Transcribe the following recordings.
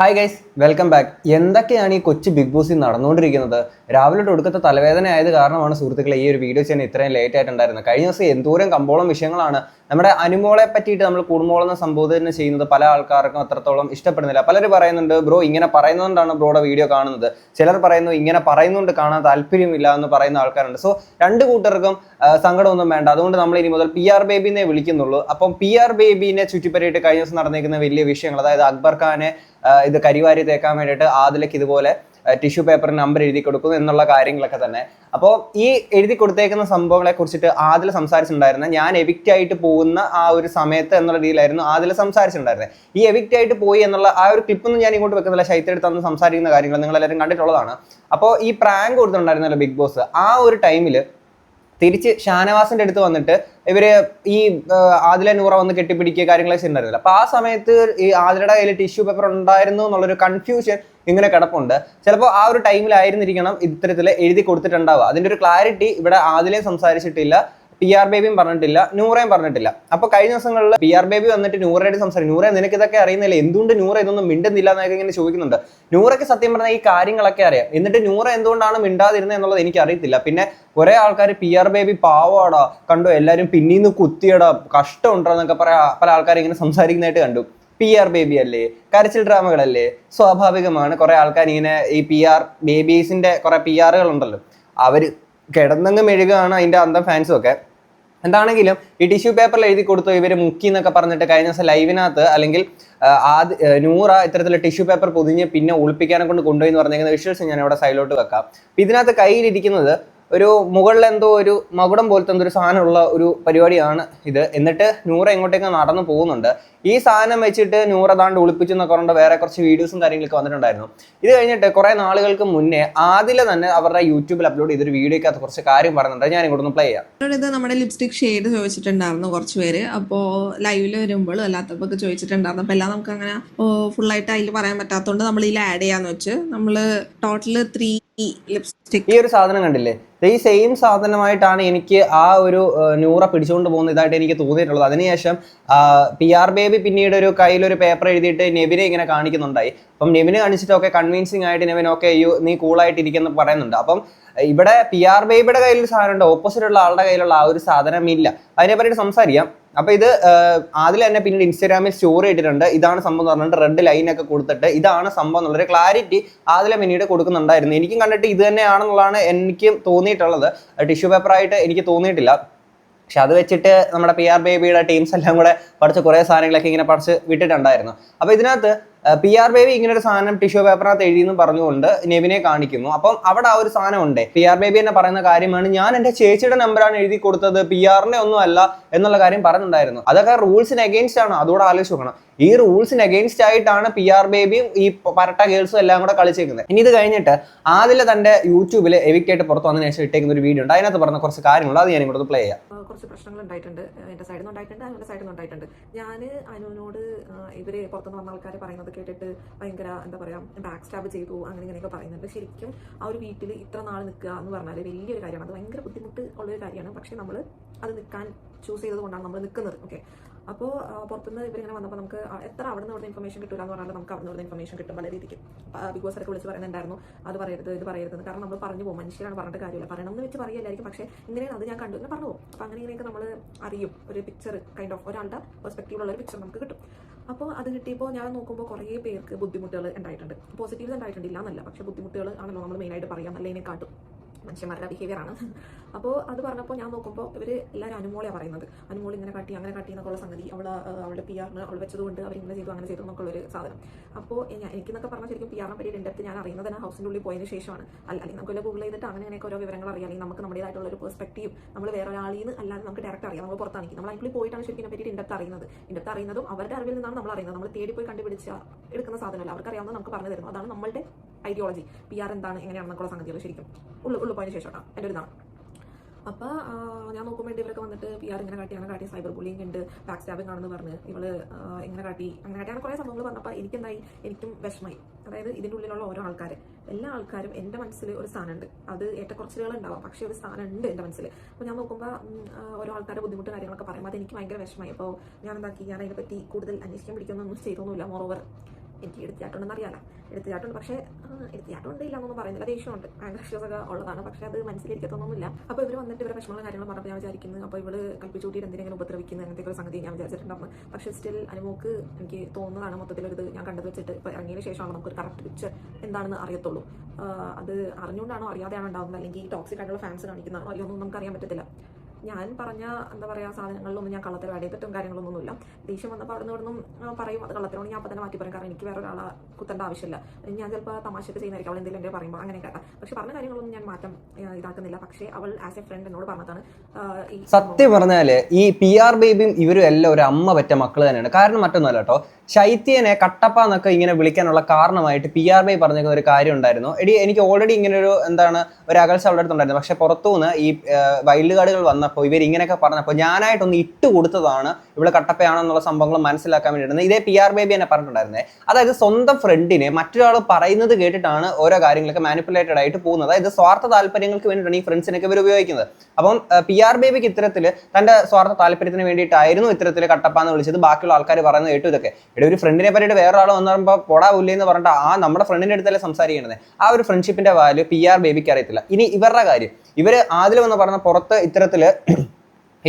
Hi guys welcome back എന്തൊക്കെയാണ് ഈ കൊച്ചു ബിഗ് ബോസിൽ നടന്നുകൊണ്ടിരിക്കുന്നത്? രാവിലെ ഒടുക്കത്തെ തലവേദന ആയത് കാരണമാണ് സുഹൃത്തുക്കളെ ഈ ഒരു വീഡിയോ ചെയ്യാൻ ഇത്രയും ലേറ്റ് ആയിട്ടുണ്ടായിരുന്നത്. കഴിഞ്ഞ ദിവസം എന്തോരം കമ്പോളം വിഷയങ്ങളാണ്. നമ്മുടെ അനുമോളെ പറ്റിയിട്ട് നമ്മൾ കുടുംബോളം എന്ന സംബോധന ചെയ്യുന്നത് പല ആൾക്കാർക്കും അത്രത്തോളം ഇഷ്ടപ്പെടുന്നില്ല. പലരും പറയുന്നുണ്ട് ബ്രോ ഇങ്ങനെ പറയുന്നതുകൊണ്ടാണ് ബ്രോയുടെ വീഡിയോ കാണുന്നത്. ചിലർ പറയുന്നു ഇങ്ങനെ പറയുന്നതുകൊണ്ട് കാണാൻ താല്പര്യമില്ല എന്ന് പറയുന്ന ആൾക്കാരുണ്ട്. സോ രണ്ട് കൂട്ടർക്കും സങ്കടമൊന്നും വേണ്ട. അതുകൊണ്ട് നമ്മൾ ഇനി മുതൽ പി ആർ ബേബിനെ വിളിക്കുന്നുള്ളൂ. അപ്പം പി ആർ ബേബിനെ ചുറ്റിപ്പറ്റിയിട്ട് കഴിഞ്ഞ ദിവസം നടന്നിരിക്കുന്ന വലിയ വിഷയങ്ങൾ അതായത് അക്ബർ ഖാനെ ഇത് കരിവാരി തേക്കാൻ വേണ്ടിയിട്ട് ആദിലേക്ക് ഇതുപോലെ ടിഷ്യൂ പേപ്പറിന് നമ്പർ എഴുതി കൊടുക്കുന്നു എന്നുള്ള കാര്യങ്ങളൊക്കെ തന്നെ. അപ്പോൾ ഈ എഴുതി കൊടുത്തേക്കുന്ന സംഭവങ്ങളെ കുറിച്ചിട്ട് ആദിൽ സംസാരിച്ചിട്ടുണ്ടായിരുന്ന. ഞാൻ എവിക്റ്റ് ആയിട്ട് പോകുന്ന ആ ഒരു സമയത്ത് എന്നുള്ള രീതിയിലായിരുന്നു ആദിൽ സംസാരിച്ചിട്ടുണ്ടായിരുന്നത് ഈ എവിക്റ്റ് ആയിട്ട് പോയി എന്നുള്ള ആ ഒരു ക്ലിപ്പൊന്നും ഞാൻ ഇങ്ങോട്ട് വെക്കുന്നില്ല. ശൈത്യ എടുത്ത് അന്ന് സംസാരിക്കുന്ന കാര്യങ്ങൾ നിങ്ങളെല്ലാവരും കണ്ടിട്ടുള്ളതാണ്. അപ്പോൾ ഈ പ്രാങ്ക് കൊടുത്തിട്ടുണ്ടായിരുന്നല്ലോ ബിഗ് ബോസ്. ആ ഒരു ടൈമിൽ തിരിച്ച് ഷാനവാസിന്റെ അടുത്ത് വന്നിട്ട് ഇവർ ഈ ആദില നൂറ വന്ന് കെട്ടിപ്പിടിക്കുക കാര്യങ്ങളൊക്കെ ഉണ്ടായിരുന്നില്ല അപ്പൊ ആ സമയത്ത് ഈ ആദിലയുടെ കയ്യിൽ ടിഷ്യൂ പേപ്പർ ഉണ്ടായിരുന്നു എന്നുള്ളൊരു കൺഫ്യൂഷൻ ഇങ്ങനെ കിടപ്പുണ്ട്. ചിലപ്പോൾ ആ ഒരു ടൈമിലായിരുന്നിരിക്കണം ഇത്തരത്തിൽ എഴുതി കൊടുത്തിട്ടുണ്ടാവുക. അതിന്റെ ഒരു ക്ലാരിറ്റി ഇവിടെ ആദിലയും സംസാരിച്ചിട്ടില്ല. പി ആർ ബേബിയും പറഞ്ഞിട്ടില്ല നൂറയും പറഞ്ഞിട്ടില്ല. അപ്പൊ കഴിഞ്ഞ ദിവസങ്ങളിൽ പി ആർ ബേബി വന്നിട്ട് നൂറയുടെ സംസാരിക്കും നൂറ നിനക്ക് ഇതൊക്കെ അറിയുന്നില്ല? എന്തുകൊണ്ട് നൂറ ഇതൊന്നും മിണ്ടുന്നില്ല എന്നൊക്കെ ഇങ്ങനെ ചോദിക്കുന്നുണ്ട്. നൂറയ്ക്ക് സത്യം പറഞ്ഞാൽ ഈ കാര്യങ്ങളൊക്കെ അറിയാം. എന്നിട്ട് നൂറ എന്തുകൊണ്ടാണ് മിണ്ടാതിരുന്നത് എന്നുള്ളത് എനിക്ക് അറിയത്തില്ല. പിന്നെ കുറെ ആൾക്കാർ പി ആർ ബേബി പാവാടാ കണ്ടോ? എല്ലാരും പിന്നീന്ന് കുത്തിയടാ കഷ്ടമുണ്ടോ എന്നൊക്കെ പറയാ പല ആൾക്കാർ ഇങ്ങനെ സംസാരിക്കുന്നതായിട്ട് കണ്ടു. പി ആർ ബേബി അല്ലേ? കരച്ചിൽ ഡ്രാമകളല്ലേ? സ്വാഭാവികമാണ്. കുറെ ആൾക്കാർ ഇങ്ങനെ ഈ പി ആർ ബേബീസിന്റെ കുറെ പി ആറുകൾ ഉണ്ടല്ലോ അവർ കിടന്നങ്ങ് മെഴുകാണ് അതിന്റെ അന്തം ഫാൻസും ഒക്കെ. എന്താണെങ്കിലും ഈ ടിഷ്യൂ പേപ്പറിൽ എഴുതി കൊടുത്തു ഇവർ മുക്കി എന്നൊക്കെ പറഞ്ഞിട്ട് കഴിഞ്ഞ ദിവസം ലൈവിനകത്ത് അല്ലെങ്കിൽ ആദ്യ നൂറ ഇത്തരത്തിൽ ടിഷ്യൂ പേപ്പർ പൊതിഞ്ഞ് പിന്നെ ഒളിപ്പിക്കാനെ കൊണ്ട് കൊണ്ടുപോയി എന്ന് പറഞ്ഞിരിക്കുന്ന വിഷ്വൽസ് ഞാൻ ഇവിടെ സൈഡിലോട്ട് വെക്കാം. ഇതിനകത്ത് കയ്യിലിരിക്കുന്നത് ഒരു മുകളിൽ എന്തോ ഒരു മകുടം പോലത്തെ എന്തോ ഒരു സാധനമുള്ള ഒരു പരിപാടിയാണ് ഇത്. എന്നിട്ട് നൂറ എങ്ങോട്ടേക്ക് നടന്നു പോകുന്നുണ്ട്. ഈ സാധനം വെച്ചിട്ട് നൂറ താണ്ട് ഒളിപ്പിച്ചു എന്നൊക്കെ പറഞ്ഞ വേറെ കുറച്ച് വീഡിയോസും കാര്യങ്ങളൊക്കെ വന്നിട്ടുണ്ടായിരുന്നു. ഇത് കഴിഞ്ഞിട്ട് കുറെ നാളുകൾക്ക് മുന്നേ ആദ്യം തന്നെ അവരുടെ യൂട്യൂബിൽ അപ്ലോഡ് ചെയ്തൊരു വീഡിയോക്കകത്ത് കുറച്ച് കാര്യം പറയുന്നുണ്ട് ഞാൻ ഇങ്ങോട്ടൊന്ന് പ്ലേ ചെയ്യാം. ഇത് നമ്മുടെ ലിപ്സ്റ്റിക് ഷെയ്ഡ് ചോദിച്ചിട്ടുണ്ടായിരുന്നു കുറച്ച് പേര്. അപ്പോ ലൈവിൽ വരുമ്പോൾ അല്ലാത്തപ്പോൾ ഒക്കെ ചോദിച്ചിട്ടുണ്ടായിരുന്നു. അപ്പോൾ എല്ലാം നമുക്ക് അങ്ങനെ ഫുള്ളായിട്ട് അതിൽ പറയാൻ പറ്റാത്തതുകൊണ്ട് നമ്മൾ ഇതിൽ ആഡ് ചെയ്യാന്ന് വെച്ച് നമ്മൾ ടോട്ടൽ ത്രീ ലിപ്സ്റ്റിക്. ഈ ഒരു സാധനം കണ്ടില്ലേ? ഈ സെയിം സാധനമായിട്ടാണ് എനിക്ക് ആ ഒരു ന്യൂറ പിടിച്ചുകൊണ്ട് പോകുന്ന ഇതായിട്ട് എനിക്ക് തോന്നിയിട്ടുള്ളത്. അതിനുശേഷം പി ആർ ബേബി പിന്നീട് ഒരു കയ്യിലൊരു പേപ്പർ എഴുതിയിട്ട് നെബിനെ ഇങ്ങനെ കാണിക്കുന്നുണ്ടായി. അപ്പം നെവിനെ കാണിച്ചിട്ടൊക്കെ കൺവിൻസിങ് ആയിട്ട് നെവിൻ ഓക്കെ അയ്യോ നീ കൂളായിട്ട് ഇരിക്കുന്നു പറയുന്നുണ്ട്. അപ്പം ഇവിടെ പി ആർ ബേബിയുടെ കയ്യിൽ ഒരു സാധനം ഉണ്ട് ഓപ്പോസിറ്റ് ഉള്ള ആളുടെ കയ്യിലുള്ള ആ ഒരു സാധനം ഇല്ല അതിനെ പറ്റിയിട്ട് സംസാരിക്കാം. അപ്പൊ ഇത് ആദ്യം തന്നെ പിന്നീട് ഇൻസ്റ്റാഗ്രാമിൽ സ്റ്റോറി ഇട്ടിട്ടുണ്ട്. ഇതാണ് സംഭവം എന്ന് പറഞ്ഞിട്ട് റെഡ് ലൈൻ ഒക്കെ കൊടുത്തിട്ട് ഇതാണ് സംഭവം എന്നുള്ളൊരു ക്ലാരിറ്റി ആദ്യം പിന്നീട് കൊടുക്കുന്നുണ്ടായിരുന്നു. എനിക്കും കണ്ടിട്ട് ഇത് തന്നെയാണെന്നുള്ളതാണ് എനിക്ക് തോന്നിയിട്ടുള്ളത്. ടിഷ്യൂ പേപ്പർ ആയിട്ട് എനിക്ക് തോന്നിയിട്ടില്ല. പക്ഷെ അത് വെച്ചിട്ട് നമ്മുടെ പി ആർ ബേബിയുടെ ടീംസ് എല്ലാം കൂടെ പഠിച്ച കുറേ സാധനങ്ങളൊക്കെ ഇങ്ങനെ പഠിച്ച് വിട്ടിട്ടുണ്ടായിരുന്നു. അപ്പോൾ ഇതിനകത്ത് പി ആർ ബേബി ഇങ്ങനെ ഒരു സാധനം ടിഷ്യൂ പേപ്പറിനകത്ത് എഴുതിയെന്ന് പറഞ്ഞുകൊണ്ട് നെവിനെ കാണിക്കുന്നു. അപ്പം അവിടെ ആ ഒരു സാധനം ഉണ്ട് പി ആർ ബേബി എന്നെ പറയുന്ന കാര്യമാണ് ഞാൻ എന്റെ ചേച്ചിയുടെ നമ്പറാണ് എഴുതി കൊടുത്തത് പി ആറിന്റെ ഒന്നും അല്ല എന്നുള്ള കാര്യം പറഞ്ഞിട്ടുണ്ടായിരുന്നു. അതൊക്കെ റൂൾസിന് അഗെയിൻസ്റ്റ് ആണ്. അതുകൂടെ ആലോചിച്ച് നോക്കണം. ഈ റൂൾസിന് അഗെയിൻസ്റ്റ് ആയിട്ടാണ് പി ആർ ബേബിയും ഈ പരട്ട ഗേൾസും എല്ലാം കൂടെ കളിച്ചേക്കുന്നത്. ഇനി ഇത് കഴിഞ്ഞിട്ട് ആദ്യം തന്റെ യൂട്യൂബിൽ എവിക്കായിട്ട് പുറത്ത് വന്നതിന് ശേഷം ഇട്ടേക്കുന്ന ഒരു വീഡിയോ ഉണ്ട്. അതിനകത്ത് പറഞ്ഞ കുറച്ച് കാര്യങ്ങൾ അത് ഞാൻ ഇങ്ങോട്ട് പ്ലേ ചെയ്യാം. കുറച്ച് പ്രശ്നങ്ങൾ ഉണ്ടായിട്ടുണ്ട്. എന്റെ സൈഡിൽ നിന്ന് ഉണ്ടായിട്ടുണ്ട് അവന്റെ സൈഡിൽ നിന്ന് ഉണ്ടായിട്ടുണ്ട്. ഞാൻ അനുവിനോട് ഇവർ പുറത്തുനിന്ന് വന്ന ആൾക്കാർ പറയുന്നത് കേട്ടിട്ട് ഭയങ്കര എന്താ പറയാ ബാക്ക് സ്റ്റാബ് ചെയ്തു അങ്ങനെ ഇങ്ങനെയൊക്കെ പറയുന്നുണ്ട്. ശരിക്കും ആ ഒരു വീട്ടിൽ ഇത്ര നാൾ നിൽക്കുക എന്ന് പറഞ്ഞാൽ വലിയൊരു കാര്യമാണ്. അത് ഭയങ്കര ബുദ്ധിമുട്ട് ഉള്ളൊരു കാര്യമാണ്. പക്ഷെ നമ്മൾ അത് നിൽക്കാൻ ചൂസ് ചെയ്തത് കൊണ്ടാണ് നമ്മൾ നിൽക്കുന്നത്. ഓക്കെ അപ്പോൾ പുറത്തുനിന്ന് ഇവരിങ്ങനെ വന്നപ്പോൾ നമുക്ക് എത്ര അവിടെ നിന്ന് ഇവിടുന്ന് ഇൻഫർമേഷൻ കിട്ടില്ല എന്ന് പറഞ്ഞാൽ നമുക്ക് അവിടെ നിന്ന് ഇൻഫർമേഷൻ കിട്ടും പല രീതിക്ക്. ബിഗ് ബോസ് ഒക്കെ വിളിച്ച് പറയുന്നുണ്ടായിരുന്നു. അത് പറയരുത് ഇത് പറയരുത് കാരണം നമ്മൾ പറഞ്ഞു പോകും. മനുഷ്യരാണ് പറഞ്ഞിട്ട് കാര്യമില്ല. പറയണം എന്ന് വെച്ച് പറയില്ലായിരിക്കും പക്ഷേ ഇങ്ങനെയാണ് അത് ഞാൻ കണ്ടു. എന്ന് പറഞ്ഞു പോകും. അപ്പോൾ അങ്ങനെ ഇങ്ങനെയൊക്കെ നമ്മൾ അറിയും. ഒരു പിക്ചർ കൈൻഡ് ഓഫ് ഒരാളുടെ പെർസ്പെക്റ്റീവിലുള്ള ഒരു പിക്ചർ നമുക്ക് കിട്ടും. അപ്പോൾ അത് കിട്ടിയപ്പോൾ ഞാൻ നോക്കുമ്പോൾ കുറേ പേർക്ക് ബുദ്ധിമുട്ടുകൾ ഉണ്ടായിട്ടുണ്ട്. പോസിറ്റീവ്സ് ഉണ്ടായിട്ടുണ്ട്. ഇല്ല എന്നല്ല പക്ഷേ ബുദ്ധിമുട്ടുകൾ ആണല്ലോ നമ്മൾ മെയിനായിട്ട് പറയാം. നല്ലതിനെ കാട്ടും. മനുഷ്യന്മാരുടെ ബിഹേവിയർ ആണ്. അപ്പോൾ അത് പറഞ്ഞപ്പോൾ ഞാൻ നോക്കുമ്പോൾ ഇവർ എല്ലാവരും അനുമോളിയാണ് പറയുന്നത്. അനുമോൾ ഇങ്ങനെ കാട്ടി അങ്ങനെ കാട്ടി എന്നൊക്കെയുള്ള സംഗതി. അവൾ അവളുടെ പി ആറിന് അവൾ വെച്ചതുകൊണ്ട് അവർ ഇങ്ങനെ ചെയ്തു അങ്ങനെ ചെയ്തു എന്നൊക്കെയുള്ള ഒരു സാധനം. അപ്പോൾ എനിക്കെന്നൊക്കെ പറഞ്ഞാൽ ശരിക്കും പി ആറിനെ പറ്റി അടുത്ത് ഞാൻ അറിയുന്നത് തന്നെ ഹൗസിന്റെ ഉള്ളിൽ പോയതിന് ശേഷമാണ്. അല്ല അല്ലെങ്കിൽ നമുക്ക് ഗൂഗിൾ ചെയ്തിട്ട് അങ്ങനെ അങ്ങനെയൊക്കെ ഓരോ വിവരങ്ങൾ അറിയാം. അല്ലെങ്കിൽ നമുക്ക് നമ്മുടേതായിട്ടുള്ള ഒരു പെർസ്പെക്റ്റീവ് നമ്മൾ വേറെ ഒരാളിൽ നിന്ന് അല്ലാതെ നമുക്ക് ഡയറക്റ്റ് അറിയാം. നമ്മൾ പുറത്താണെങ്കിൽ നമ്മൾ അതിനുള്ളിൽ പോയിട്ടാണ് ശരിക്കും ഇതിനെ പറ്റി ഇന്റെ അറിയുന്നത്. ഇന്റെ അറിയുന്നതും അവരുടെ അറിവിൽ നിന്നാണ് നമ്മൾ അറിയുന്നത്. നമ്മൾ തേടി പോയി കണ്ടുപിടിച്ച എടുക്കുന്ന സാധനമല്ല. അവർക്ക് അറിയാവുന്നത് നമുക്ക് പറഞ്ഞു തരുന്നു. അതാണ് നമ്മളുടെ ഐഡിയോളജി പി ആർ എന്താണ് എങ്ങനെയാണെന്നൊക്കെയുള്ള സംഗതികൾ ശരിക്കും. ഉള്ളു ഉള്ളു. പോയതിന് ശേഷം കേട്ടോ എന്റെ ഒരു അപ്പോൾ ഞാൻ നോക്കുമ്പോൾ ഇവരൊക്കെ വന്നിട്ട് പി ആർ ഇങ്ങനെ കാട്ടി അങ്ങനെ കാട്ടി സൈബർ ബുള്ളിങ് ഉണ്ട് ബാക്ക് സ്റ്റാബിംഗ് ആണെന്ന് പറഞ്ഞ് ഇവൾ ഇങ്ങനെ കാട്ടി അങ്ങനെ കാട്ടി അങ്ങനെ കുറേ സംഭവങ്ങൾ പറഞ്ഞപ്പോൾ എനിക്കെന്തായി? എനിക്കും വിഷമായി. അതായത് ഇതിന്റെ ഉള്ളിലുള്ള ഓരോ ആൾക്കാർ എല്ലാ ആൾക്കാരും എന്റെ മനസ്സിൽ ഒരു സ്ഥാനമുണ്ട് അത് ഏറ്റക്കുറച്ചിലുകൾ ഉണ്ടാവാം. പക്ഷേ ഒരു സ്ഥാനമുണ്ട് എന്റെ മനസ്സിൽ അപ്പോൾ ഞാൻ നോക്കുമ്പോൾ ഓരോ ആൾക്കാരുടെ ബുദ്ധിമുട്ട് കാര്യങ്ങളൊക്കെ പറയുമ്പോൾ അത് എനിക്ക് ഭയങ്കര വിഷമമായി അപ്പോൾ ഞാൻ എന്താക്കി ഞാൻ അതിനെപ്പറ്റി കൂടുതൽ അന്വേഷിക്കാൻ പിടിക്കുന്നൊന്നും ചെയ്തൊന്നുമില്ല. മോറോവർ എനിക്ക് എടുത്തിയാട്ടുണ്ടെന്ന് അറിയാലോ. എടുത്തിയാട്ടുണ്ട് പക്ഷേ എടുത്തിയാട്ടുണ്ട് ഇല്ല എന്നൊന്നും പറയുന്നില്ല. ദേഷ്യമുണ്ട് ഭയങ്കര ഉള്ളതാണ്. പക്ഷേ അത് മനസ്സിലിരിക്കത്തൊന്നുമില്ല അപ്പോൾ ഇവർ വന്നിട്ട് ഇവരുടെ വിഷമങ്ങളും കാര്യങ്ങളും പറഞ്ഞപ്പോൾ ഞാൻ വിചാരിക്കുന്നു അപ്പോൾ ഇവൾ കൽപ്പിച്ചൂട്ടിയിട്ട് എന്തെങ്കിലും ഉപദ്രവിക്കുന്നു അങ്ങനത്തെ ഒരു സംഗതി ഞാൻ വിചാരിച്ചിട്ടുണ്ടായിരുന്നു. പക്ഷേ സ്റ്റിൽ അനുമോക്ക് എനിക്ക് തോന്നുന്നതാണ് മൊത്തത്തിലൊരിത് ഞാൻ കണ്ടത് വെച്ചിട്ട്. ഇപ്പോൾ ഇറങ്ങിയതിന് ശേഷമാണ് നമുക്കൊരു കറക്റ്റ് പിക്ചർ എന്താണെന്ന് അറിയത്തുള്ളൂ. അത് അറിഞ്ഞുകൊണ്ടാണോ അറിയാതെയാണോ ഉണ്ടാകുന്നത് അല്ലെങ്കിൽ ടോക്സിക് ആയിട്ടുള്ള ഫാൻസ് കാണിക്കുന്നതാണോ? അല്ലയോ ഒന്നും നമുക്ക് അറിയാൻ പറ്റത്തില്ല. ഞാൻ പറഞ്ഞ എന്താ പറയുക സാധനങ്ങളിലൊന്നും ഞാൻ കള്ളത്തരം ആഡ് ചെയ്തിട്ടും കാര്യങ്ങളൊന്നുമില്ല. ദേഷ്യം വന്നപ്പോൾ അവിടെ നിന്നും പറയും അത് കള്ളത്തിനോട് ഞാൻ അപ്പം തന്നെ മാറ്റി പറയും. കാരണം എനിക്ക് വേറെ ഒരാളെ കുത്തേണ്ട ആവശ്യമില്ല. ഞാൻ ചിലപ്പോൾ തമാശയൊക്കെ ചെയ്യുന്നതായിരിക്കും അവൾ എന്തെങ്കിലും എന്റെ പറയുമ്പോൾ അങ്ങനെ കേട്ടാ പക്ഷെ പറഞ്ഞ കാര്യങ്ങളൊന്നും ഞാൻ മാറ്റം ഇതാക്കുന്നില്ല. പക്ഷേ അവൾ ആസ് എ ഫ്രണ്ട് എന്നോട് പറഞ്ഞതാണ് സത്യം പറഞ്ഞാൽ ഈ പി ആർ ബേബിയും ഇവരും എല്ലാം ഒരു അമ്മ പറ്റ മക്കൾ തന്നെയാണ്. കാരണം മറ്റൊന്നുമല്ല കേട്ടോ ശൈത്യനെ കട്ടപ്പ എന്നൊക്കെ ഇങ്ങനെ വിളിക്കാനുള്ള കാരണമായിട്ട് പി ആർ ബൈ പറഞ്ഞിരിക്കുന്ന ഒരു കാര്യം ഉണ്ടായിരുന്നു. എടി എനിക്ക് ഓൾറെഡി ഇങ്ങനെ ഒരു എന്താണ് ഒരു അകൽച്ച അവളുടെ അടുത്തുണ്ടായിരുന്നു പക്ഷെ പുറത്തുനിന്ന് ഈ വൈൽഡ് കാർഡുകൾ വന്നപ്പോൾ ഇവർ ഇങ്ങനെയൊക്കെ പറഞ്ഞപ്പോൾ ഞാനായിട്ടൊന്ന് ഇട്ട് കൊടുത്തതാണ് ഇവിടെ കട്ടപ്പയാണെന്നുള്ള സംഭവങ്ങൾ മനസ്സിലാക്കാൻ വേണ്ടിയിട്ട് ഇതേ പി ആർ ബേബി എന്നെ പറഞ്ഞിട്ടുണ്ടായിരുന്നേ. അതായത് സ്വന്തം ഫ്രണ്ടിനെ മറ്റൊരാൾ പറയുന്നത് കേട്ടിട്ടാണ് ഓരോ കാര്യങ്ങളൊക്കെ മാനിപ്പുലേറ്റഡ് ആയിട്ട് പോകുന്നത്. അതായത് സ്വാർത്ഥ താല്പര്യങ്ങൾക്ക് വേണ്ടിയിട്ടാണ് ഈ ഫ്രണ്ട്സിനൊക്കെ ഇവർ ഉപയോഗിക്കുന്നത്. അപ്പം പി ആർ ബേബിക്ക് ഇത്തരത്തിൽ തന്റെ സ്വാർത്ഥ താല്പര്യത്തിന് വേണ്ടിയിട്ടായിരുന്നു ഇത്തരത്തിൽ കട്ടപ്പ എന്ന് വിളിച്ചത്. ബാക്കിയുള്ള ആൾക്കാർ പറയുന്നത് കേട്ടു ഇതൊക്കെ. ഇവിടെ ഒരു ഫ്രണ്ടിനെ പറ്റിയിട്ട് വേറെ ആൾ വന്നു പറയുമ്പോൾ പൊടാ ഉല്ലേ എന്ന് പറഞ്ഞിട്ട് ആ നമ്മുടെ ഫ്രണ്ടിന്റെ അടുത്തല്ലേ സംസാരിക്കുന്നത് ആ ഒരു ഫ്രണ്ട്ഷിപ്പിന്റെ വാല്യൂ പി ആർ ബേബിക്ക് അറിയത്തില്ല. ഇനി ഇവരുടെ കാര്യം. ഇവർ ആദ്യം വന്ന് പറഞ്ഞ പുറത്ത് ഇത്തരത്തിൽ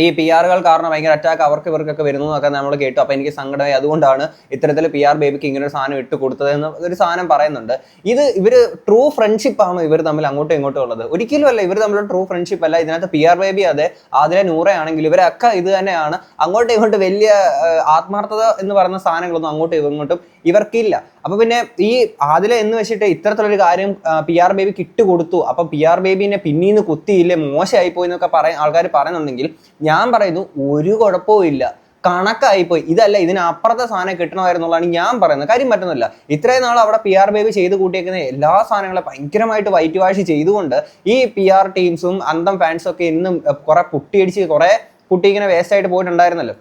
ഈ പി ആറുകൾ കാരണം ഭയങ്കര അറ്റാക്ക് അവർക്ക് ഇവർക്കൊക്കെ വരുന്നു എന്നൊക്കെ നമ്മൾ കേട്ടു. അപ്പൊ എനിക്ക് സങ്കടമായി. അതുകൊണ്ടാണ് ഇത്തരത്തിൽ പി ആർ ബേബിക്ക് ഇങ്ങനെ ഒരു സാധനം ഇട്ട് കൊടുത്തതെന്ന് ഒരു സാധനം പറയുന്നുണ്ട്. ഇത് ഇവർ ട്രൂ ഫ്രണ്ട്ഷിപ്പ് ആണ് ഇവർ തമ്മിൽ അങ്ങോട്ടും ഇങ്ങോട്ടും ഉള്ളത്. ഒരിക്കലും അല്ല ഇവർ തമ്മിലുള്ള ട്രൂ ഫ്രണ്ട്ഷിപ്പ് അല്ല. ഇതിനകത്ത് പി ആർ ബേബി അതെ ആതിലെ നൂറയാണെങ്കിൽ ഇവരൊക്കെ ഇത് തന്നെയാണ്. അങ്ങോട്ടും ഇങ്ങോട്ടും വലിയ ആത്മാർത്ഥത എന്ന് പറയുന്ന സാധനങ്ങളൊന്നും അങ്ങോട്ടും ഇങ്ങോട്ടും ഇവർക്കില്ല. അപ്പൊ പിന്നെ ഈ ആദില എന്ന് വെച്ചിട്ട് ഇത്തരത്തിലൊരു കാര്യം പി ആർ ബേബിക്ക് ഇട്ട് കൊടുത്തു. അപ്പൊ പി ആർ ബേബിനെ പിന്നീന്ന് കുത്തിയില്ലേ മോശമായി പോയി എന്നൊക്കെ പറയ ആൾക്കാർ പറയുന്നുണ്ടെങ്കിൽ ഞാൻ പറയുന്നു ഒരു കുഴപ്പവും ഇല്ല. കണക്കായിപ്പോയി ഇതല്ല ഇതിനപ്പുറത്തെ സാധനം കിട്ടണമായിരുന്നുള്ളതാണ് ഞാൻ പറയുന്നത്. കാര്യം പറ്റുന്നില്ല ഇത്രയും നാൾ അവിടെ പി ആർ ബേബി ചെയ്ത് കൂട്ടിയേക്കുന്ന എല്ലാ സാധനങ്ങളും ഭയങ്കരമായിട്ട് വൈറ്റ് വാഷ് ചെയ്തുകൊണ്ട് ഈ പി ആർ ടീംസും അന്തം ഫാൻസും ഒക്കെ ഇന്നും കുറെ പുട്ടിയടിച്ച് കുറെ കുട്ടി ഇങ്ങനെ വേസ്റ്റ് ആയിട്ട് പോയിട്ടുണ്ടായിരുന്നല്ലോ.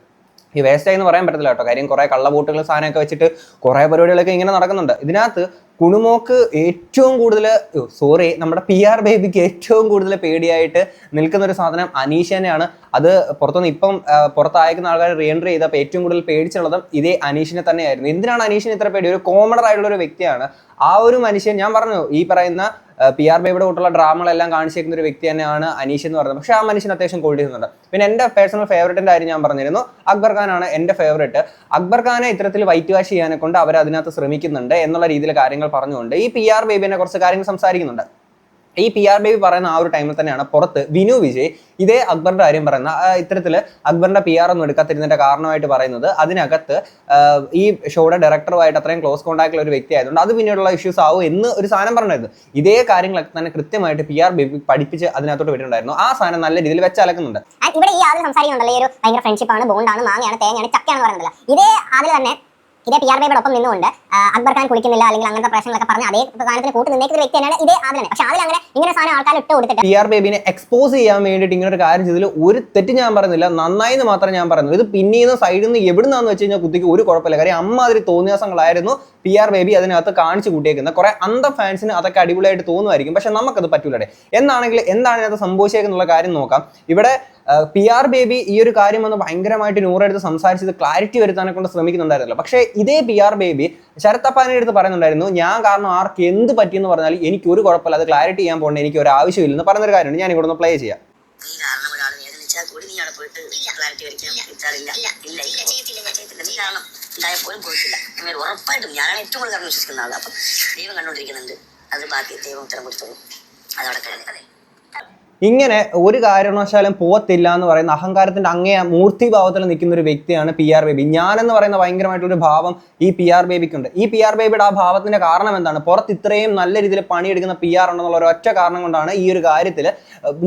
ഈ വേസ്റ്റ് എന്ന് പറയാൻ പറ്റത്തില്ല കേട്ടോ. കാര്യം കുറെ കള്ളവോട്ടുകൾ സാധനമൊക്കെ വെച്ചിട്ട് കുറെ പരിപാടികളൊക്കെ ഇങ്ങനെ നടക്കുന്നുണ്ട്. ഇതിനകത്ത് കുണുമോക്ക് ഏറ്റവും കൂടുതൽ സോറി നമ്മുടെ പി ആർ ബേബിക്ക് ഏറ്റവും കൂടുതൽ പേടിയായിട്ട് നിൽക്കുന്ന ഒരു സാധനം അനീഷനെയാണ് തന്നെയാണ്. അത് പുറത്തുനിന്ന് ഇപ്പം പുറത്തായക്കുന്ന ആൾക്കാർ റീ എൻട്രി ചെയ്തപ്പോൾ ഏറ്റവും കൂടുതൽ പേടിച്ചുള്ളതും ഇതേ അനീഷിനെ തന്നെയായിരുന്നു. എന്തിനാണ് അനീഷിന് ഇത്ര പേടി? ഒരു കോമണർ ആയിട്ടുള്ള ഒരു വ്യക്തിയാണ്. ആ ഒരു മനുഷ്യൻ ഞാൻ പറഞ്ഞു ഈ പറയുന്ന പി ആർ ബേബിയുടെ കൂട്ടുള്ള ഡ്രാമകളെല്ലാം കാണിച്ചേക്കുന്ന ഒരു വ്യക്തി തന്നെയാണ് അനീഷ് എന്ന് പറയുന്നത്. പക്ഷേ ആ മനുഷ്യൻ അത്യാവശ്യം ചെയ്യുന്നുണ്ട്. പിന്നെ എന്റെ പേഴ്സണൽ ഫേവറേറ്റിന്റെ കാര്യം ഞാൻ പറഞ്ഞിരുന്നു. അക്ബർ ഖാനാണ് എന്റെ ഫേവറേറ്റ് അക്ബർ ഖാനെ ഇത്തരത്തിൽ വൈറ്റ് വാഷ് ചെയ്യാനെ കൊണ്ട് അവർ അതിനകത്ത് ശ്രമിക്കുന്നുണ്ട് എന്നുള്ള രീതിയിൽ കാര്യങ്ങൾ പറഞ്ഞുകൊണ്ട് ഈ പി ആർ ബേബിനെ കുറച്ച് കാര്യങ്ങൾ സംസാരിക്കുന്നുണ്ട്. ഈ പി ആർ ബേബി പറയുന്ന ആ ഒരു ടൈമിൽ തന്നെയാണ് പുറത്ത് വിനു വിജയ് ഇതേ അക്ബറിന്റെ കാര്യം പറയുന്ന ആ, ഇത്തരത്തിൽ അക്ബറിന്റെ പി ആർ ഒന്നും എടുക്കാത്തിരുന്നതിന്റെ കാരണമായിട്ട് പറയുന്നത് അതിനകത്ത് ഈ ഷോയുടെ ഡയറക്ടറുമായിട്ട് അത്രയും ക്ലോസ് കോൺടാക്റ്റിൽ ഒരു വ്യക്തി ആയതുകൊണ്ട് അത് പിന്നീടുള്ള ഇഷ്യൂസ് ആവും എന്ന് ഒരു സാധനം പറഞ്ഞിരുന്നു ഇതേ കാര്യങ്ങളൊക്കെ തന്നെ കൃത്യമായിട്ട് പി ആർ ബേബി പഠിപ്പിച്ച് അതിനകത്തോട്ട് വിട്ടിട്ടുണ്ടായിരുന്നു. ആ സാധനം നല്ല രീതിയിൽ വെച്ചലക്കുന്നുണ്ട് ഇവിടെ ഈ ആദിൽ സംസാരിക്കുന്നുണ്ടല്ലോ ഈ ഒരു ഭയങ്കര ഫ്രണ്ട്ഷിപ്പാണ് ബോണ്ടാണ് മാങ്ങയാണ് തേങ്ങയാണ് ചക്കയാണ് പറയുന്നില്ല ഇതേ ആദ്യം തന്നെ ഇതേ പി ആർ ബേബിയുടെ ഒപ്പം നിന്നുകൊണ്ട് അക്ബർ ഖാൻ കുളിക്കുന്നില്ല അല്ലെങ്കിൽ അങ്ങനത്തെ പ്രശ്നങ്ങളൊക്കെ പറഞ്ഞ് അതേ സാധനത്തിന് കൂട്ട് നിന്നേക്കുന്ന വ്യക്തി തന്നെയാണ് ഇതേ തന്നെ പക്ഷെ അതിൽ അങ്ങനെ ഇങ്ങനെ സാധനം ആൾക്കാർ ഇട്ട് കൊടുത്തിട്ട് പി ആർ ബേബിനെ എക്സ്പോസ് ചെയ്യാൻ വേണ്ടിയിട്ട് ഇങ്ങനെ ഒരു കാര്യം ചെയ്തതിൽ ഒരു തെറ്റ് ഞാൻ പറയുന്നില്ല. നന്നായി എന്ന് മാത്രം ഞാൻ പറയുന്നു. ഇത് പിന്നീന്ന് സൈഡിൽ നിന്ന് എവിടുന്നാന്ന് വെച്ച് കഴിഞ്ഞാൽ കുത്തിക്ക് ഒരു കുഴപ്പമില്ല. കാര്യം അമ്മാതിരി തോന്നിയാസങ്ങളായിരുന്നു പി ആർ ബേബി അതിനകത്ത് കാണിച്ചു കൂട്ടിയേക്കുന്നത്. കുറെ അന്ധ ഫാൻസിന് അതൊക്കെ അടിപൊളിയായിട്ട് തോന്നുമായിരിക്കും. പക്ഷെ നമുക്കത് പറ്റൂലേ എന്നാണെങ്കിൽ എന്താണ് ഇതിനകത്ത് സംഭവിച്ചേക്കുന്നുള്ള കാര്യം നോക്കാം. ഇവിടെ പി ആർ ബേബി ഈ ഒരു കാര്യം ഒന്ന് ഭയങ്കരമായിട്ട് നൂറെടുത്ത് സംസാരിച്ചത് ക്ലാരിറ്റി വരുത്താനെ കൊണ്ട് ശ്രമിക്കുന്നുണ്ടായിരുന്നല്ലോ. പക്ഷേ ഇതേ പി ആർ ബേബി ശരത്തപ്പാനെ അടുത്ത് പറയുന്നുണ്ടായിരുന്നു ഞാൻ കാരണം ആർക്ക് എന്ത് പറ്റിയെന്ന് പറഞ്ഞാൽ എനിക്ക് ഒരു കുഴപ്പമില്ല അത് ക്ലാരിറ്റി ചെയ്യാൻ പോകേണ്ട എനിക്ക് ഒരു ആവശ്യമില്ലെന്ന് പറഞ്ഞൊരു കാര്യമുണ്ട്. ഞാൻ ഇവിടെ ഒന്ന് പ്ലേ ചെയ്യാം. നീ കാരണം ഒരാൾ വേദനിച്ചാൽ കൂടി നീ അവിടെ പോയിട്ട് ക്ലാരിറ്റി വരയ്ക്കാൻ വിളിച്ചാറില്ല ഇല്ല. ഇല്ല. ചെയ്യത്തില്ല ഞാൻ ചെയ്യത്തില്ല. നീ കാരണം ഉണ്ടായാൽ പോയിട്ടില്ല അങ്ങനെ ഉറപ്പായിട്ടും ഞാനാണ് ഏറ്റവും കൂടുതൽ കാരണം വിശ്വസിക്കുന്ന ആൾ അപ്പം ദൈവം കണ്ടുകൊണ്ടിരിക്കുന്നുണ്ട്. അത് ബാക്കി ദൈവം ഉത്തരം കൊടുത്തോളൂ. അതവിടെ കഴിഞ്ഞു ഇങ്ങനെ ഒരു കാരണവശാലും പോകത്തില്ല എന്ന് പറയുന്ന അഹങ്കാരത്തിന്റെ അങ്ങേ മൂർത്തിഭാവത്തിൽ നിൽക്കുന്ന ഒരു വ്യക്തിയാണ് പി ആർ ബേബി. ഞാനെന്ന് പറയുന്ന ഭയങ്കരമായിട്ടുള്ള ഒരു ഭാവം ഈ പി ആർ ബേബിക്കുണ്ട്. ഈ പി ആർ ബേബിയുടെ ആ ഭാവത്തിന്റെ കാരണം എന്താണ്? പുറത്ത് ഇത്രയും നല്ല രീതിയിൽ പണിയെടുക്കുന്ന പി ആർ ഉണ്ടെന്നുള്ള ഒരു ഒറ്റ കാരണം കൊണ്ടാണ് ഈ ഒരു കാര്യത്തിൽ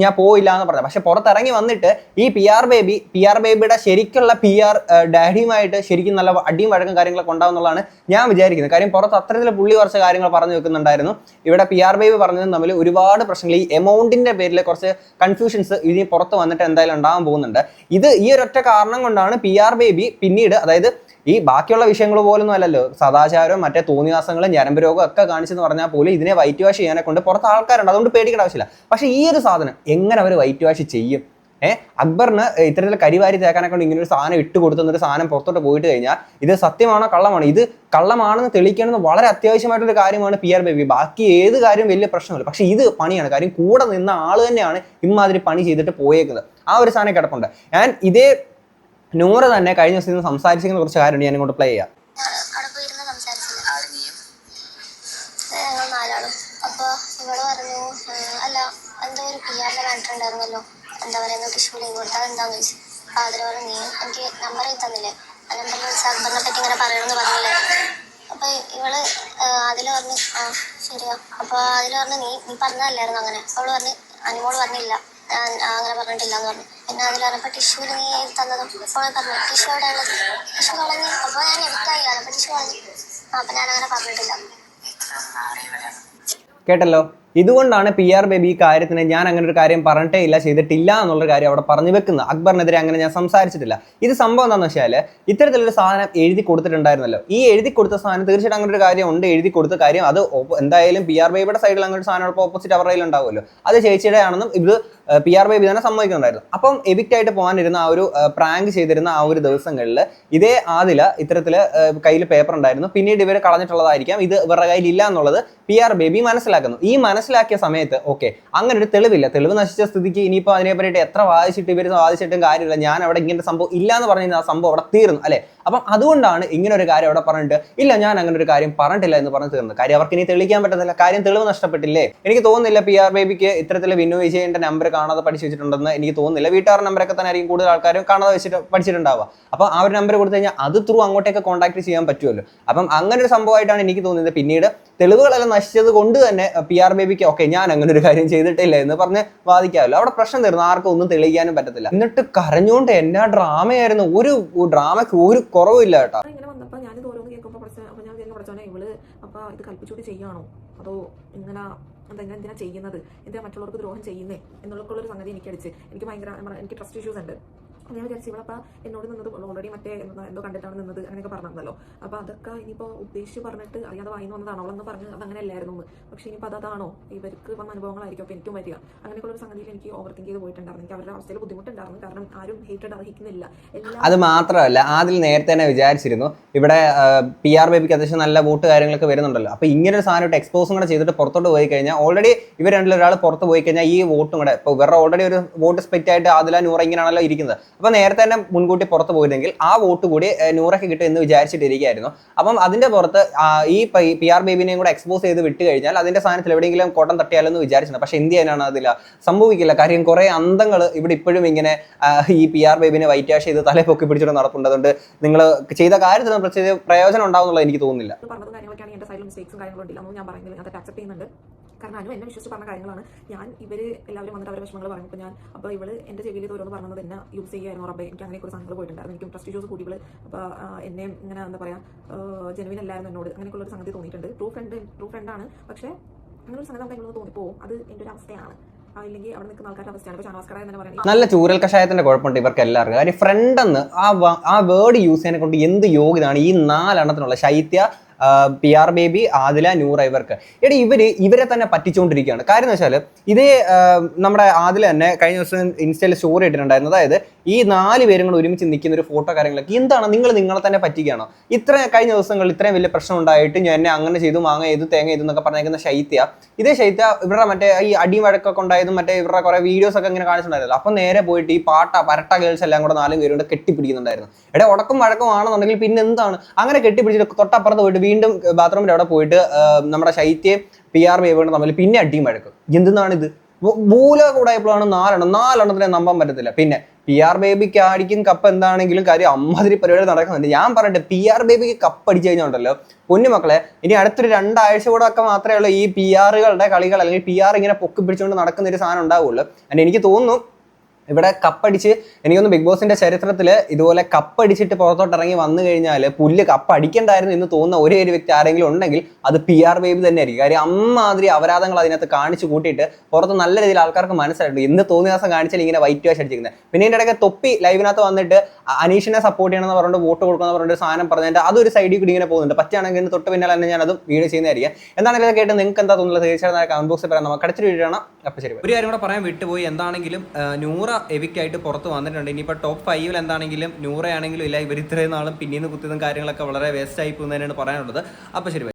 ഞാൻ പോയില്ല എന്ന് പറഞ്ഞത്. പക്ഷെ പുറത്തിറങ്ങി വന്നിട്ട് ഈ P R Baby P R ബേബിയുടെ ശരിക്കുള്ള പി ആർ ഡാഡിയുമായിട്ട് ശരിക്കും നല്ല അടിയും വഴക്കും കാര്യങ്ങളൊക്കെ ഉണ്ടാവുന്നുള്ളതാണ് ഞാൻ വിചാരിക്കുന്നത്. കാര്യം പുറത്ത് അത്തരത്തിൽ പുള്ളി കുറച്ച് കാര്യങ്ങൾ പറഞ്ഞു വെക്കുന്നുണ്ടായിരുന്നു. ഇവിടെ പി ആർ ബേബി പറഞ്ഞതും തമ്മിൽ ഒരുപാട് പ്രശ്നങ്ങൾ. ഈ എമൗണ്ടിന്റെ പേരിൽ കുറച്ച് കൺഫ്യൂഷൻസ് ഇനി പുറത്ത് വന്നിട്ട് എന്തായാലും ഉണ്ടാകാൻ പോകുന്നുണ്ട്. ഇത് ഈ ഒരൊറ്റ കാരണം കൊണ്ടാണ് പി ആർ ബേബി പിന്നീട് അതായത് ഈ ബാക്കിയുള്ള വിഷയങ്ങൾ പോലൊന്നും അല്ലല്ലോ. സദാചാരവും മറ്റേ തോന്നിവാസങ്ങളും ഞരമ്പ് രോഗം ഒക്കെ കാണിച്ചെന്ന് പറഞ്ഞാൽ പോലും ഇതിനെ വൈറ്റ് വാഷ് ചെയ്യാനെ കൊണ്ട് പുറത്ത് ആൾക്കാരുണ്ട്. അതുകൊണ്ട് പേടിക്കേണ്ട ആവശ്യമില്ല. പക്ഷേ ഈ ഒരു സാധനം എങ്ങനെ അവർ വൈറ്റ് വാഷ് ചെയ്യും? ഏഹ് അക്ബറിന് ഇത്തരത്തിൽ കരിവാരി തേക്കാനൊക്കെ ഇങ്ങനെ ഒരു സാധനം ഇട്ട് കൊടുത്തുന്ന ഒരു സാധനം പുറത്തോട്ട് പോയിട്ട് കഴിഞ്ഞാൽ ഇത് സത്യമാണോ കള്ളമാണോ? ഇത് കള്ളമാണെന്ന് തെളിയിക്കണമെന്ന് വളരെ അത്യാവശ്യമായിട്ടൊരു കാര്യമാണ് പി ആർ ബേബി. ബാക്കി ഏത് കാര്യം വലിയ പ്രശ്നമില്ല. പക്ഷേ ഇത് പണിയാണ്. കാര്യം കൂടെ നിന്ന ആൾ തന്നെയാണ് ഇമാതിരി പണി ചെയ്തിട്ട് പോയേക്കുന്നത്. ആ ഒരു സാധനം കിടപ്പുണ്ട്. ഞാൻ ഇതേ നൂറ് തന്നെ കഴിഞ്ഞ ദിവസം സംസാരിച്ചിരിക്കുന്ന കുറച്ച് കാര്യമുണ്ട്. ഞാൻ ഇങ്ങോട്ട് പ്ലേ ചെയ്യാം. അപ്പോൾ പറഞ്ഞു അല്ല എന്തോ ഒരു പി ആറിന്റെ കണ്ടിട്ടുണ്ടായിരുന്നല്ലോ എന്താ പറയുക ടിഷ്യൂ ലിങ്ക് കൊടുത്താൽ എന്താന്ന് ചോദിച്ചു അപ്പോൾ അതിൽ പറഞ്ഞു നീ എനിക്ക് നമ്പർ തന്നില്ലേ? ആ നമ്പർ വിളിച്ച് അക്ബറിനെ പറ്റി ഇങ്ങനെ പറയണമെന്ന് പറഞ്ഞില്ലേ? അപ്പോൾ ഇവൾ അതിൽ പറഞ്ഞു ആ ശരിയാ. അപ്പോൾ അതിൽ പറഞ്ഞു നീ നീ പറഞ്ഞതല്ലായിരുന്നു അങ്ങനെ. അവൾ പറഞ്ഞു അനുമോൾ പറഞ്ഞില്ല. ഞാൻ അങ്ങനെ പറഞ്ഞിട്ടില്ല എന്ന് പറഞ്ഞു. പിന്നെ അതിൽ പറഞ്ഞപ്പോൾ ടിഷ്യൂ നീ തന്നതും അപ്പോൾ പറഞ്ഞു ടിഷ്യൂ അവിടെ ഉള്ളത് ടിഷ്യൂ കളഞ്ഞു അപ്പോൾ ഞാൻ എടുത്തായില്ല. അപ്പോൾ ടിഷ്യൂ കളഞ്ഞു. അപ്പം ഞാൻ അങ്ങനെ പറഞ്ഞിട്ടില്ല കേട്ടല്ലോ? ഇതുകൊണ്ടാണ് പി ആർ ബേബി ഈ കാര്യത്തിന് ഞാൻ അങ്ങനെ ഒരു കാര്യം പറഞ്ഞിട്ടേ ഇല്ല ചെയ്തിട്ടില്ല എന്നുള്ളൊരു കാര്യം അവിടെ പറഞ്ഞു വെക്കുന്നത്. അക്ബറിനെതിരെ അങ്ങനെ ഞാൻ സംസാരിച്ചിട്ടില്ല. ഇത് സംഭവം എന്താണെന്ന് വെച്ചാൽ ഇത്തരത്തിലൊരു സാധനം എഴുതി കൊടുത്തിട്ടുണ്ടായിരുന്നല്ലോ. ഈ എഴുതി കൊടുത്ത സാധനം തീർച്ചയായിട്ടും അങ്ങനെ ഒരു കാര്യം ഉണ്ട് എഴുതി കൊടുത്ത കാര്യം അത് എന്തായാലും പി ആർ ബേബിയുടെ സൈഡിൽ അങ്ങനെ ഒരു സാധനം ഇപ്പോൾ ഓപ്പോസിറ്റ് അവരുടെ ഉണ്ടാവുമല്ലോ. അത് ചേച്ചിയുടെ ആണെന്നും ഇത് പി ആർ ബേബി തന്നെ സമ്മതിക്കുന്നുണ്ടായിരുന്നു. അപ്പം എവിക്റ്റ് ആയിട്ട് പോകാനിരുന്ന ആ ഒരു പ്രാങ്ക് ചെയ്തിരുന്ന ആ ഒരു ദിവസങ്ങളിൽ ഇതേ ആദില ഇത്തരത്തിൽ കയ്യിൽ പേപ്പർ ഉണ്ടായിരുന്നു. പിന്നീട് ഇവർ കളഞ്ഞിട്ടുള്ളതായിരിക്കാം. ഇത് ഇവരുടെ കയ്യിൽ ഇല്ല എന്നുള്ളത് പി ആർ ബേബി മനസ്സിലാക്കുന്നു. ഈ മനസ്സിലാക്കിയ സമയത്ത് ഓക്കെ അങ്ങനെ ഒരു തെളിവില്ല. തെളിവ് നശിച്ച സ്ഥിതിക്ക് ഇനിയിപ്പോൾ അതിനെ പറ്റിയിട്ട് എത്ര വാദിച്ചിട്ട് ഇവർ വാദിച്ചിട്ടും കാര്യമില്ല. ഞാൻ അവിടെ ഇങ്ങനെ സംഭവം ഇല്ല എന്ന് പറഞ്ഞു ആ സംഭവം അവിടെ തീർന്നു അല്ലെ? അപ്പം അതുകൊണ്ടാണ് ഇങ്ങനെ ഒരു കാര്യം അവിടെ പറഞ്ഞിട്ട് ഇല്ല ഞാൻ അങ്ങനെ ഒരു കാര്യം പറഞ്ഞിട്ടില്ല എന്ന് പറഞ്ഞ് തീർന്നു കാര്യം അവർക്ക് ഇനി തെളിയിക്കാൻ പറ്റുന്നില്ല. കാര്യം തെളിവ് നഷ്ടപ്പെട്ടില്ലേ? എനിക്ക് തോന്നുന്നില്ല പി ആർ ബേബിക്ക് ഇത്തരത്തിൽ വിനു വിജയന്റെ നമ്പർ കാണാതെ പഠിച്ചു വെച്ചിട്ടുണ്ടെന്ന് എനിക്ക് തോന്നുന്നില്ല. വീട്ടുകാരുടെ നമ്പറൊക്കെ തന്നെ ആയിരിക്കും കൂടുതൽ ആൾക്കാരും കാണാതെ വെച്ചിട്ട് പഠിച്ചിട്ടുണ്ടാവുക. അപ്പം ആ ഒരു നമ്പർ കൊടുത്തു കഴിഞ്ഞാൽ അത് ത്രൂ അങ്ങോട്ടേക്ക് കോൺടാക്ട് ചെയ്യാൻ പറ്റുമല്ലോ. അപ്പം അങ്ങനെ ഒരു സംഭവമായിട്ടാണ് എനിക്ക് തോന്നുന്നത് പിന്നീട് തെളിവുകളെല്ലാം നശിച്ചത് കൊണ്ട് തന്നെ പി ആർ ബേബിക്ക് ഓക്കെ ഞാൻ അങ്ങനെ ഒരു കാര്യം ചെയ്തിട്ടില്ല എന്ന് പറഞ്ഞ് വാദിക്കാമല്ലോ അവിടെ പ്രശ്നം തീർന്നു ആർക്കും ഒന്നും തെളിയിക്കാനും പറ്റത്തില്ല. എന്നിട്ട് കരഞ്ഞുകൊണ്ട് എന്നാ ഡ്രാമയായിരുന്നു ഒരു ഡ്രാമയ്ക്ക് ഒരു കുറവില്ല കേട്ടോ. ചെയ്യുകയാണോ അതോ ഇങ്ങനെ എന്തെങ്കിലും എന്തിനാ ചെയ്യുന്നത്? എന്തിനാ മറ്റുള്ളവർക്ക് ദ്രോഹം ചെയ്യുന്നേ? എന്നുള്ള ഒരു സംഗതി എനിക്ക് അടിച്ച് എനിക്ക് ഭയങ്കര എനിക്ക് ട്രസ്റ്റ് ഇഷ്യൂസ് ഉണ്ട്. ഞാൻ വിചാരിച്ചു ഇവളപ്പോൾ എന്നോട് നിന്നത് ഓൾറെഡി മറ്റേ എന്താ കണ്ടിട്ടാണ് നിന്നത് അങ്ങനെയൊക്കെ പറഞ്ഞിരുന്നല്ലോ. അപ്പോൾ അതൊക്കെ ഇനിയിപ്പോൾ ഉദ്ദേശിച്ച് പറഞ്ഞിട്ട് അറിയാതെ വായിന്ന് വന്നതാണോ. അവളെന്ന് പറഞ്ഞ് അതങ്ങനെ അല്ലായിരുന്നു പക്ഷേ ഇനിയിപ്പോൾ അതാണോ? ഇവർക്ക് വന്ന അനുഭവങ്ങളായിരിക്കും അപ്പോൾ എനിക്കും വരിക. അങ്ങനെയൊക്കെയുള്ള ഒരു സംഗതിയിൽ എനിക്ക് ഓവർ തിങ്ക് ചെയ്ത് പോയിട്ടുണ്ടായിരുന്നു. എനിക്ക് അവരുടെ അവസ്ഥയിൽ ബുദ്ധിമുട്ടുണ്ടായിരുന്നു. കാരണം ആരും ഹേറ്റഡ് അർഹിക്കുന്നില്ല. അത് മാത്രമല്ല ആദിൽ നേരത്തെ തന്നെ വിചാരിച്ചിരുന്നു. ഇവിടെ പി ആർ ബേബിക്ക് അത്യാവശ്യം നല്ല വോട്ട് കാര്യങ്ങളൊക്കെ വരുന്നുണ്ടല്ലോ. അപ്പൊ ഇങ്ങനെ ഒരു സാധനം എക്സ്പോസും കൂടെ ചെയ്തിട്ട് പുറത്തോട്ട് പോയി കഴിഞ്ഞാൽ ഓൾറെഡി ഇവർ രണ്ടിലൊരാൾ പുറത്ത് പോയി കഴിഞ്ഞാൽ ഈ വോട്ടും കൂടെ ഇപ്പോൾ ഇവരുടെ ഓൾറെഡി ഒരു വോട്ട് സ്പെറ്റ് ആയിട്ട് ആദില നൂറ ഇങ്ങനെയാണല്ലോ ഇരിക്കുന്നത്. അപ്പൊ നേരത്തെ തന്നെ മുൻകൂട്ടി പുറത്ത് പോയിരുന്നെങ്കിൽ ആ വോട്ട് കൂടി നൂറൊക്കെ കിട്ടും എന്ന് വിചാരിച്ചിട്ടിരിക്കുകയായിരുന്നു. അപ്പം അതിന്റെ പുറത്ത് ഈ പി ആർ ബേബിനെയും കൂടെ എക്സ്പോസ് ചെയ്ത് വിട്ട് കഴിഞ്ഞാൽ അതിന്റെ സാധനത്തിൽ എവിടെയെങ്കിലും കോട്ടം തട്ടിയാലോ എന്ന് വിചാരിച്ചിട്ടുണ്ട് പക്ഷെ എന്ത് ചെയ്യാനാണ് അതില്ല സംഭവിക്കില്ല. കാര്യം കുറെ അന്തങ്ങൾ ഇവിടെ ഇപ്പോഴും ഇങ്ങനെ ഈ പി ആർ ബേബിനെ വൈറ്റ് വാഷ് ചെയ്ത് തലയിൽ പൊക്കി പിടിച്ചിട്ട് നടപ്പുണ്ട്. അതുകൊണ്ട് നിങ്ങൾ ചെയ്ത കാര്യത്തിൽ പ്രത്യേക പ്രയോജനം ഉണ്ടാവുന്നുള്ളത് എനിക്ക് തോന്നുന്നില്ല. കാരണം അനു എന്നെ വിശ്വസിച്ച് പറഞ്ഞ കാര്യങ്ങളാണ്. ഞാൻ ഇവർ എല്ലാവരും വന്നിട്ട് അവരുടെ വിഷമങ്ങൾ പറഞ്ഞപ്പോൾ ഞാൻ അപ്പോൾ ഇവൾ എന്റെ ചെവിയിൽ ഓരോന്ന് പറഞ്ഞത് എന്നെ യൂസ് ചെയ്യായിരുന്നു റബ്ബേ. എനിക്ക് അങ്ങനെ കുറച്ച് സാധനങ്ങൾ പോയിട്ടുണ്ടായിരുന്നു. എനിക്ക് ട്രസ്റ്റ് ഇഷ്യൂസ് കൂടി ഇവൾ അപ്പോൾ എന്നെ ഇങ്ങനെ എന്താ പറയുക ജെനുവിൻ അല്ലായിരുന്നു എന്നോട്. അങ്ങനെയൊക്കെയുള്ള ഒരു സംഗതി തോന്നിയിട്ടുണ്ട്. ട്രൂ ഫ്രണ്ട് ട്രൂ ഫ്രണ്ടാണ് പക്ഷേ അങ്ങനെ ഒരു സംഗതി നമുക്ക് തോന്നിപ്പോവും. അത് എന്റെ ഒരു അവസ്ഥയാണ്. നല്ല ചൂരൽ കഷായത്തിന്റെ കുഴപ്പമുണ്ട് ഇവർക്ക് എല്ലാവർക്കും കാര്യം ഫ്രണ്ട് എന്ന് ആ ആ വേർഡ് യൂസ് ചെയ്യാനെ കൊണ്ട് എന്ത് യോഗ്യതയാണ് ഈ നാലെണ്ണത്തിനുള്ള ശൈത്യ പി ആർ ബേബി ആദില നൂറ ഇവർക്ക്. എടി ഇവർ ഇവരെ തന്നെ പറ്റിച്ചുകൊണ്ടിരിക്കുകയാണ് കാര്യം എന്ന് വെച്ചാൽ ഇതേ നമ്മുടെ ആദില തന്നെ കഴിഞ്ഞ ദിവസം ഇൻസ്റ്റയിൽ സ്റ്റോറി ഇട്ടിട്ടുണ്ടായിരുന്നു. അതായത് ഈ നാല് പേരും കൂടെ ഒരുമിച്ച് നിൽക്കുന്ന ഒരു ഫോട്ടോ കാര്യങ്ങളൊക്കെ എന്താണ് നിങ്ങൾ നിങ്ങളെ തന്നെ പറ്റിക്കുകയാണോ? ഇത്ര കഴിഞ്ഞ ദിവസങ്ങളിൽ ഇത്രയും വലിയ പ്രശ്നം ഉണ്ടായിട്ട് ഞാൻ എന്നെ അങ്ങനെ ചെയ്തു മാങ്ങ ചെയ്തു തേങ്ങ ചെയ്തു എന്നൊക്കെ പറഞ്ഞേക്കുന്ന ശൈത്യ. ഇതേ ശൈത്യ ഇവരുടെ മറ്റേ ഈ അടി വഴക്കൊക്കെ ഉണ്ടായതും മറ്റേ ഇവരുടെ കുറെ വീഡിയോസ് ഒക്കെ ഇങ്ങനെ കാണിച്ചിട്ടുണ്ടായിരുന്നു അപ്പൊ നേരെ പോയിട്ട് ഈ പാട്ട പരട്ട ഗേൾസ് എല്ലാം കൂടെ നാലും പേരും കൂടെ കെട്ടിപ്പിടിക്കുന്നുണ്ടായിരുന്നു. എടെ ഉടക്കും വഴക്കും ആണെന്നുണ്ടെങ്കിൽ പിന്നെ എന്താണ്? അങ്ങനെ കെട്ടിപ്പിടിച്ചിട്ട് തൊട്ടപ്പുറത്ത് പോയിട്ട് വീണ്ടും ബാത്റൂമിൽ അവിടെ പോയിട്ട് നമ്മുടെ ശൈത്യം പി ആർ ബേബിയുടെ തമ്മിൽ പിന്നെ അടിയും വഴക്കും. ഇത് മൂല കൂടായപ്പോഴാണ് നാലെണ്ണം. നാലെണ്ണത്തിനെ നമ്പാൻ പറ്റത്തില്ല. പിന്നെ പി ആർ ബേബിക്ക് അടിക്കും കപ്പ് എന്താണെങ്കിലും കാര്യം അമ്മാതിരി പരിപാടി നടക്കുന്നുണ്ട്. ഞാൻ പറയട്ടെ പി ആർ ബേബിക്ക് കപ്പ് അടിച്ചു കഴിഞ്ഞാൽ ഉണ്ടല്ലോ പൊന്നുമക്കളെ ഇനി അടുത്തൊരു രണ്ടാഴ്ച കൂടെ ഒക്കെ മാത്രമേ ഉള്ളൂ ഈ പി ആറുകളുടെ കളികൾ അല്ലെങ്കിൽ പി ആർ ഇങ്ങനെ പൊക്കി പിടിച്ചുകൊണ്ട് നടക്കുന്ന ഒരു സാധനം ഉണ്ടാവുള്ളൂ. അതിന് എനിക്ക് തോന്നുന്നു ഇവിടെ കപ്പടിച്ച് എനിക്കൊന്ന് ബിഗ് ബോസിന്റെ ചരിത്രത്തിൽ ഇതുപോലെ കപ്പടിച്ചിട്ട് പുറത്തോട്ട് ഇറങ്ങി വന്നു കഴിഞ്ഞാൽ പുല്ല് കപ്പ് അടിക്കണ്ടായിരുന്നു എന്ന് തോന്നുന്ന ഒരേ ഒരു വ്യക്തി ആരെങ്കിലും ഉണ്ടെങ്കിൽ അത് പി ആർ തന്നെ ആയിരിക്കും കാര്യം അമ്മാതിരി അപരാധങ്ങൾ അതിനകത്ത് കാണിച്ചു കൂട്ടിയിട്ട് പുറത്ത് നല്ല രീതിയിൽ ആൾക്കാർക്ക് മനസ്സിലായിട്ടുണ്ട്. എന്ത് തോന്നിയ ദിവസം കാണിച്ചാൽ ഇങ്ങനെ വൈറ്റ് വാഷ് അടിച്ചിരിക്കുന്നത്. പിന്നെ ഇതിന്റെ ഇടയ്ക്ക് തൊപ്പി ലൈവിനകത്ത് വന്നിട്ട് അനീഷിനെ സപ്പോർട്ട് ചെയ്യണമെന്ന് പറഞ്ഞിട്ട് വോട്ട് കൊടുക്കുന്ന പറഞ്ഞിട്ട് സാധനം പറഞ്ഞിട്ട് അതൊരു സൈഡിൽ കൂടി ഇങ്ങനെ പോകുന്നുണ്ട്. പറ്റുകയാണെങ്കിൽ തൊട്ട് പിന്നാലെ തന്നെ ഞാനത് വീഡിയോ ചെയ്യുന്നതായിരിക്കും. എന്താണെങ്കിലും ഇത് കേട്ട് നിങ്ങൾക്ക് എന്താ തോന്നുന്നത്? തീർച്ചയായും കമന്റ് ബോക്സിൽ പറയാം. നമുക്ക് അടച്ചിട്ട് വീഡിയോ ആണ് അപ്പോൾ ശരി ഒരു കാര്യം കൂടെ പറയാൻ വിട്ടുപോയി. എന്താണെങ്കിലും നൂറ എവിക്റ്റ് ആയിട്ട് പുറത്ത് വന്നിട്ടുണ്ട്. ഇനിയിപ്പോൾ ടോപ്പ് ഫൈവിൽ എന്താണെങ്കിലും നൂറയാണെങ്കിലും ഇല്ല ഇവർ ഇത്രയും നാളും പിന്നീന്ന് കുത്തിയതും കാര്യങ്ങളൊക്കെ വളരെ വേസ്റ്റ് ആയി പോകുന്നതിനാണ് പറയാനുള്ളത്. അപ്പോൾ ശരി